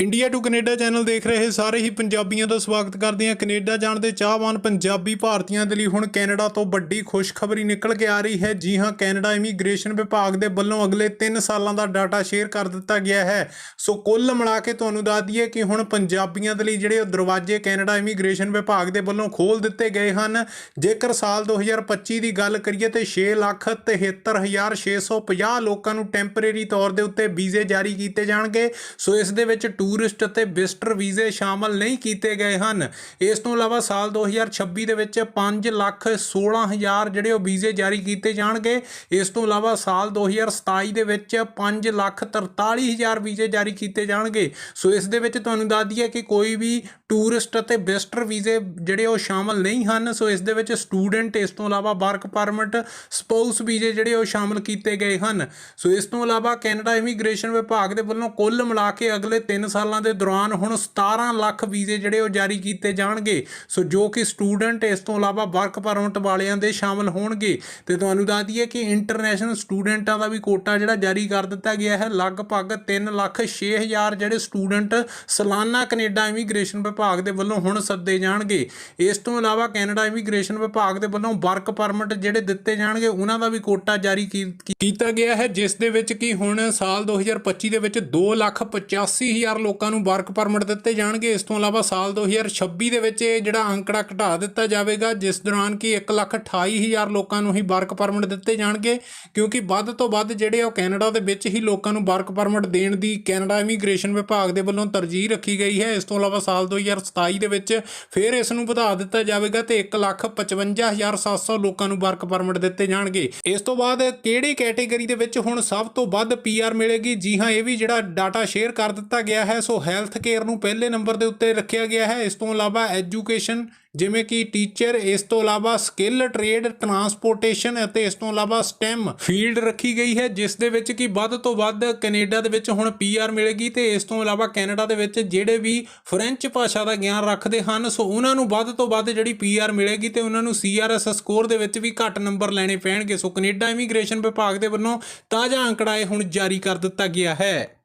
India to Canada channel ਦੇਖ ਰਹੇ ਸਾਰੇ ਹੀ ਪੰਜਾਬੀਆਂ ਦਾ ਸਵਾਗਤ ਕਰਦੇ ਹਾਂ। ਕੈਨੇਡਾ ਜਾਣ ਦੇ ਚਾਹਵਾਨ ਪੰਜਾਬੀ ਭਾਰਤੀਆਂ ਦੇ ਲਈ ਹੁਣ ਕੈਨੇਡਾ ਤੋਂ ਵੱਡੀ ਖੁਸ਼ਖਬਰੀ ਨਿਕਲ ਕੇ ਆ ਰਹੀ ਹੈ। ਜੀ ਹਾਂ, ਕੈਨੇਡਾ ਇਮੀਗ੍ਰੇਸ਼ਨ ਵਿਭਾਗ ਦੇ ਵੱਲੋਂ ਅਗਲੇ 3 ਸਾਲਾਂ ਦਾ ਡਾਟਾ ਸ਼ੇਅਰ ਕਰ ਦਿੱਤਾ ਗਿਆ ਹੈ। ਸੋ ਕੁੱਲ ਮਿਲਾ ਕੇ ਤੁਹਾਨੂੰ ਦੱਸ ਦਈਏ ਕਿ ਹੁਣ ਪੰਜਾਬੀਆਂ ਦੇ ਲਈ ਜਿਹੜੇ ਉਹ ਦਰਵਾਜ਼ੇ ਕੈਨੇਡਾ ਇਮੀਗ੍ਰੇਸ਼ਨ ਵਿਭਾਗ ਦੇ ਵੱਲੋਂ ਖੋਲ ਦਿੱਤੇ ਗਏ ਹਨ। ਜੇਕਰ ਸਾਲ 2025 ਦੀ ਗੱਲ ਕਰੀਏ ਤੇ 673650 ਲੋਕਾਂ ਨੂੰ ਟੈਂਪਰੇਰੀ ਤੌਰ ਦੇ ਉੱਤੇ ਵੀਜ਼ੇ ਜਾਰੀ ਕੀਤੇ ਜਾਣਗੇ। ਸੋ ਇਸ ਦੇ ਵਿੱਚ ਟੂਰਿਸਟ ਅਤੇ ਵਿਜ਼ਟਰ ਵੀਜ਼ੇ ਸ਼ਾਮਲ ਨਹੀਂ ਕੀਤੇ ਗਏ ਹਨ। ਇਸ ਤੋਂ ਇਲਾਵਾ ਸਾਲ 2026 ਦੇ ਵਿੱਚ 5 ਲੱਖ 16 ਹਜ਼ਾਰ ਜਿਹੜੇ ਉਹ ਵੀਜ਼ੇ ਜਾਰੀ ਕੀਤੇ ਜਾਣਗੇ। ਇਸ ਤੋਂ ਇਲਾਵਾ ਸਾਲ 2027 ਦੇ ਵਿੱਚ 5 ਲੱਖ 43 ਹਜ਼ਾਰ ਵੀਜ਼ੇ ਜਾਰੀ ਕੀਤੇ ਜਾਣਗੇ। ਸੋ ਇਸ ਦੇ ਵਿੱਚ ਤੁਹਾਨੂੰ ਦੱਸ ਦਈਏ ਕਿ ਕੋਈ ਵੀ ਟੂਰਿਸਟ ਅਤੇ ਵਿਜ਼ਟਰ ਵੀਜ਼ੇ ਜਿਹੜੇ ਉਹ ਸ਼ਾਮਲ ਨਹੀਂ ਹਨ। ਸੋ ਇਸ ਦੇ ਵਿੱਚ ਸਟੂਡੈਂਟ, ਇਸ ਤੋਂ ਇਲਾਵਾ ਵਰਕ ਪਰਮਿਟ, ਸਪਾਊਸ ਵੀਜ਼ੇ ਜਿਹੜੇ ਉਹ ਸ਼ਾਮਲ ਕੀਤੇ ਗਏ ਹਨ। ਸੋ ਇਸ ਤੋਂ ਇਲਾਵਾ ਕੈਨੇਡਾ ਇਮੀਗ੍ਰੇਸ਼ਨ ਵਿਭਾਗ ਦੇ ਵੱਲੋਂ ਕੁੱਲ ਮਿਲਾ ਕੇ ਅਗਲੇ 3 ਸਾਲਾਂ ਸਾਲਾਂ ਦੇ ਦੌਰਾਨ ਹੁਣ 17 ਲੱਖ ਵੀਜ਼ੇ ਜਿਹੜੇ ਉਹ ਜਾਰੀ ਕੀਤੇ ਜਾਣਗੇ। ਸੋ ਜੋ ਕਿ ਸਟੂਡੈਂਟ ਇਸ ਤੋਂ ਇਲਾਵਾ ਵਰਕ ਪਰਮਿਟ ਵਾਲਿਆਂ ਦੇ ਸ਼ਾਮਲ ਹੋਣਗੇ। ਤੇ ਤੁਹਾਨੂੰ ਦੱਸ ਦਈਏ ਕਿ ਇੰਟਰਨੈਸ਼ਨਲ ਸਟੂਡੈਂਟਾਂ ਦਾ ਵੀ ਕੋਟਾ ਜਿਹੜਾ ਜਾਰੀ ਕਰ ਦਿੱਤਾ ਗਿਆ ਹੈ। ਲਗਭਗ 3 ਲੱਖ 6 ਹਜ਼ਾਰ ਜਿਹੜੇ ਸਟੂਡੈਂਟ ਸਾਲਾਨਾ ਕੈਨੇਡਾ ਇਮੀਗ੍ਰੇਸ਼ਨ ਵਿਭਾਗ ਦੇ ਵੱਲੋਂ ਹੁਣ ਸੱਦੇ ਜਾਣਗੇ। ਇਸ ਤੋਂ ਇਲਾਵਾ ਕੈਨੇਡਾ ਇਮੀਗ੍ਰੇਸ਼ਨ ਵਿਭਾਗ ਦੇ ਵੱਲੋਂ ਵਰਕ ਪਰਮਿਟ ਜਿਹੜੇ ਦਿੱਤੇ ਜਾਣਗੇ, ਉਹਨਾਂ ਦਾ ਵੀ ਕੋਟਾ ਜਾਰੀ ਕੀ- ਕੀਤਾ ਗਿਆ ਹੈ, ਜਿਸ ਦੇ ਵਿੱਚ ਕਿ ਹੁਣ ਸਾਲ 2025 ਦੇ ਵਿੱਚ 2 ਲੱਖ 85 ਹਜ਼ਾਰ ਲੋਕਾਂ ਨੂੰ ਵਰਕ ਪਰਮਿਟ ਦਿੱਤੇ ਜਾਣਗੇ। ਇਸ ਤੋਂ ਇਲਾਵਾ ਸਾਲ 2026 ਦੇ ਵਿੱਚ ਇਹ ਜਿਹੜਾ ਅੰਕੜਾ ਘਟਾ ਦਿੱਤਾ ਜਾਵੇਗਾ, ਜਿਸ ਦੌਰਾਨ ਕਿ 1 ਲੱਖ 28 ਹਜ਼ਾਰ ਲੋਕਾਂ ਨੂੰ ਹੀ ਵਰਕ ਪਰਮਿਟ ਦਿੱਤੇ ਜਾਣਗੇ, ਕਿਉਂਕਿ ਵੱਧ ਤੋਂ ਵੱਧ ਜਿਹੜੇ ਉਹ ਕੈਨੇਡਾ ਦੇ ਵਿੱਚ ਹੀ ਲੋਕਾਂ ਨੂੰ ਵਰਕ ਪਰਮਿਟ ਦੇਣ ਦੀ ਕੈਨੇਡਾ ਇਮੀਗ੍ਰੇਸ਼ਨ ਵਿਭਾਗ ਦੇ ਵੱਲੋਂ ਤਰਜੀਹ ਰੱਖੀ ਗਈ ਹੈ। ਇਸ ਤੋਂ ਇਲਾਵਾ ਸਾਲ 2027 ਦੇ ਵਿੱਚ ਫਿਰ ਇਸ ਨੂੰ ਵਧਾ ਦਿੱਤਾ ਜਾਵੇਗਾ ਤੇ 1 ਲੱਖ 55700 ਲੋਕਾਂ ਨੂੰ ਵਰਕ ਪਰਮਿਟ ਦਿੱਤੇ ਜਾਣਗੇ। ਇਸ ਤੋਂ ਬਾਅਦ ਕਿਹੜੀ ਕੈਟਾਗਰੀ ਦੇ ਵਿੱਚ ਹੁਣ ਸਭ ਤੋਂ ਵੱਧ ਪੀਆਰ ਮਿਲੇਗੀ? ਜੀ ਹਾਂ, ਇਹ ਵੀ ਜਿਹੜਾ ਡਾਟਾ ਸ਼ੇਅਰ ਕਰ ਦਿੱਤਾ ਗਿਆ ਹੈ। ਹੈ, ਸੋ ਹੈਲਥ ਕੇਅਰ ਨੂੰ ਪਹਿਲੇ ਨੰਬਰ ਦੇ ਉੱਤੇ ਰੱਖਿਆ ਗਿਆ ਹੈ। ਇਸ ਤੋਂ ਇਲਾਵਾ ਐਜੂਕੇਸ਼ਨ ਜਿਵੇਂ ਕਿ ਟੀਚਰ ਇਸ ਤੋਂ ਇਲਾਵਾ ਸਕਿੱਲ ਟ੍ਰੇਡ ਟਰਾਂਸਪੋਰਟੇਸ਼ਨ ਅਤੇ ਇਸ ਤੋਂ ਇਲਾਵਾ ਸਟੈਮ ਫੀਲਡ ਰੱਖੀ ਗਈ ਹੈ, ਜਿਸ ਦੇ ਵਿੱਚ ਕਿ ਵੱਧ ਤੋਂ ਵੱਧ ਕੈਨੇਡਾ ਦੇ ਵਿੱਚ ਹੁਣ ਪੀਆਰ ਮਿਲੇਗੀ ਤੇ ਇਸ ਤੋਂ ਇਲਾਵਾ ਕੈਨੇਡਾ ਦੇ ਵਿੱਚ ਜਿਹੜੇ ਵੀ ਫ੍ਰੈਂਚ ਭਾਸ਼ਾ ਦਾ ਗਿਆਨ ਰੱਖਦੇ ਹਨ, ਸੋ ਉਹਨਾਂ ਨੂੰ ਵੱਧ ਤੋਂ ਵੱਧ ਜਿਹੜੀ ਪੀਆਰ ਮਿਲੇਗੀ ਤੇ ਉਹਨਾਂ ਨੂੰ ਸੀਆਰਐਸ ਸਕੋਰ ਦੇ ਵਿੱਚ ਵੀ ਘੱਟ ਨੰਬਰ ਲੈਣੇ ਪੈਣਗੇ। ਸੋ ਕੈਨੇਡਾ ਇਮੀਗ੍ਰੇਸ਼ਨ ਵਿਭਾਗ ਦੇ ਵੱਲੋਂ ਤਾਜ਼ਾ ਅੰਕੜਾ ਇਹ ਹੁਣ ਜਾਰੀ ਕਰ ਦਿੱਤਾ ਗਿਆ ਹੈ।